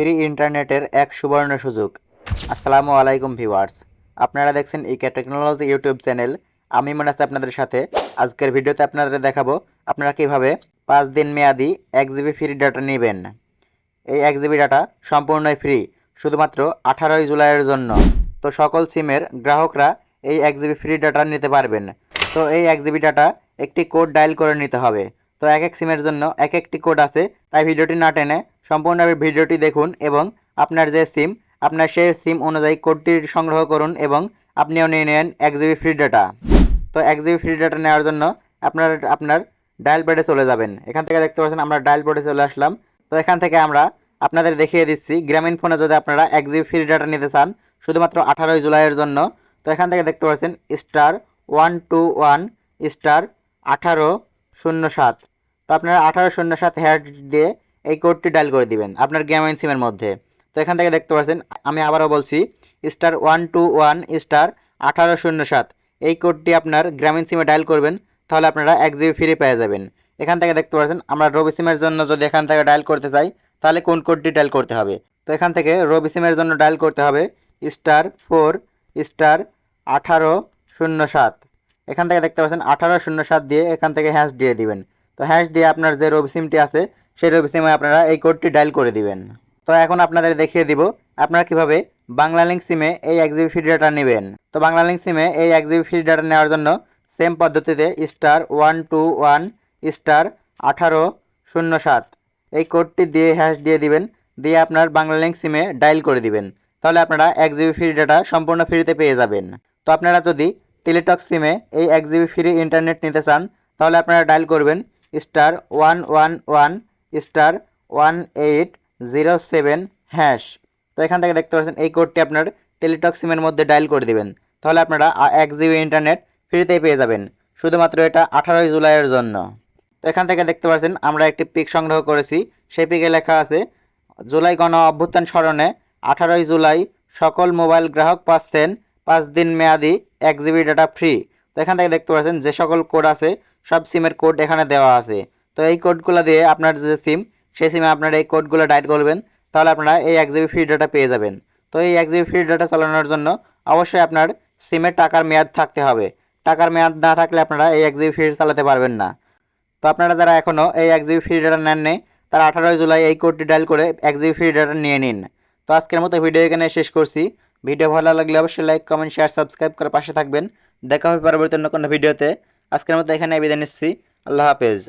Free ইন্টারনেটের এক সুবর্ণ সুযোগ। আসসালামু আলাইকুম, ভিউয়ার্স। আপনারা দেখছেন ইকে টেকনোলজি ইউটিউব চ্যানেল। আমি মনে আছি আপনাদের সাথে। আজকের ভিডিওতে আপনাদের দেখাবো আপনারা কীভাবে পাঁচ দিন মেয়াদি এক জিবি ফ্রি ডাটা নেবেন। এই এক জিবি ডাটা সম্পূর্ণই ফ্রি, শুধুমাত্র আঠারোই জুলাইয়ের জন্য। তো সকল সিমের গ্রাহকরা এই এক জিবি ফ্রি ডাটা নিতে পারবেন। তো এই এক জিবি ডাটা একটি কোড ডায়াল করে নিতে হবে। তো এক এক সিমের জন্য এক একটি কোড আছে, তাই ভিডিওটি না টেনে সম্পূর্ণ ভিডিওটি দেখুন এবং আপনার যে সিম, আপনার সেই সিম অনুযায়ী কোডটি সংগ্রহ করুন এবং আপনিও নিয়ে নেন এক জিবি ফ্রি ডাটা তো এক জিবি ফ্রি ডাটা নেওয়ার জন্য আপনার আপনার ডায়াল প্যাডে চলে যাবেন। এখান থেকে দেখতে পাচ্ছেন আমরা ডায়াল প্যাডে চলে আসলাম। তো এখান থেকে আমরা আপনাদের দেখিয়ে দিচ্ছি, গ্রামীণ ফোনে যদি আপনারা এক জিবি ফ্রি ডাটা নিতে চান, শুধুমাত্র আঠারোই জুলাইয়ের জন্য, তো এখান থেকে দেখতে পাচ্ছেন star one two one star আঠারো শূন্য সাত। তো আপনারা আঠারো শূন্য সাত হ্যাশ দিয়ে এই কোডটি ডায়াল করে দিবেন, আপনার গ্রামীণ সিমের মধ্যে। তো এখান থেকে দেখতে পাচ্ছেন, আমি আবারও বলছি star one two one star আঠারো শূন্য সাত, এই কোডটি আপনার গ্রামীণ সিমে ডায়াল করবেন, তাহলে আপনারা এক জিবি ফ্রি পেয়ে যাবেন। এখান থেকে দেখতে পাচ্ছেন, আমরা রবি সিমের জন্য যদি এখান থেকে ডায়াল করতে চাই, তাহলে কোন কোডটি ডায়াল করতে হবে? তো এখান থেকে রবি সিমের জন্য ডায়াল করতে হবে স্টার ফোর স্টার আঠারো শূন্য সাত। এখান থেকে দেখতে পাচ্ছেন, আঠারো শূন্য সাত দিয়ে এখান থেকে হ্যাশ দিয়ে দিবেন। তো হ্যাশ দিয়ে আপনার যে রবি সিমটি আছে সেই রবি সিমে আপনারা এই কোডটি ডায়াল করে দিবেন। তো এখন আপনাদের দেখিয়ে দিব আপনারা কীভাবে বাংলা লিঙ্ক সিমে এই এক জিবি ফ্রি ডাটা নেবেন। তো বাংলা লিঙ্ক সিমে এই এক জিবি ফ্রি ডাটা নেওয়ার জন্য সেম পদ্ধতিতে star one two one star আঠারো শূন্য সাত এই কোডটি দিয়ে হ্যাশ দিয়ে দিবেন, দিয়ে আপনার বাংলা লিঙ্ক সিমে ডায়াল করে দিবেন। তাহলে আপনারা এক জিবি ফ্রি ডাটা সম্পূর্ণ ফ্রিতে পেয়ে যাবেন। তো আপনারা যদি টেলিটক সিমে এই এক জিবি ফ্রি ইন্টারনেট নিতে চান, তাহলে আপনারা ডায়াল করবেন star one one one star one eight zero seven hash তো এখান থেকে দেখতে পাচ্ছেন, এই কোডটি আপনার টেলিটক সিমের মধ্যে ডায়াল করে দিবেন। তাহলে আপনারা এক জিবি ইন্টারনেট ফ্রিতেই পেয়ে যাবেন। শুধুমাত্র এটা আঠারোই জুলাইয়ের জন্য। তো এখান থেকে দেখতে পাচ্ছেন, আমরা একটি পিক সংগ্রহ করেছি। সেই পিকে লেখা আছে, জুলাই গণ অভ্যুত্থান স্মরণে আঠারোই জুলাই সকল মোবাইল গ্রাহক পাচ্ছেন পাঁচ দিন মেয়াদি এক জিবি ডাটা ফ্রি তো এখান থেকে দেখতে পাচ্ছেন, যে সকল কোড আছে, সব সিমের কোড এখানে দেওয়া আছে। তো এই কোডগুলো দিয়ে আপনার যে সিম সেই সিমে আপনারা এই কোডগুলো ডাইট করবেন, তাহলে আপনারা এই এক জিবি ফ্রি ডাটা পেয়ে যাবেন। তো এই এক জিবি ফ্রি ডাটা চালানোর জন্য অবশ্যই আপনার সিমের টাকার মেয়াদ থাকতে হবে। টাকার মেয়াদ না থাকলে আপনারা এই এক জিবি ফ্রি চালাতে পারবেন না। তো আপনারা যারা এখনও এই এক জিবি ফ্রি ডাটা নেননি, তারা আঠারোই জুলাই এই কোডটি ডায়াল করে এক জিবি ফ্রি ডাটা নিয়ে নিন। তো আজকের মতো ভিডিও এখানে শেষ করছি। ভিডিও ভালো লাগলে অবশ্যই লাইক কমেন্ট শেয়ার সাবস্ক্রাইব করে পাশে থাকবেন। দেখা হবে পরবর্তী অন্য কোনো ভিডিওতে। আজকের মতো এখানে বিদায় নিচ্ছি। আল্লাহ হাফেজ।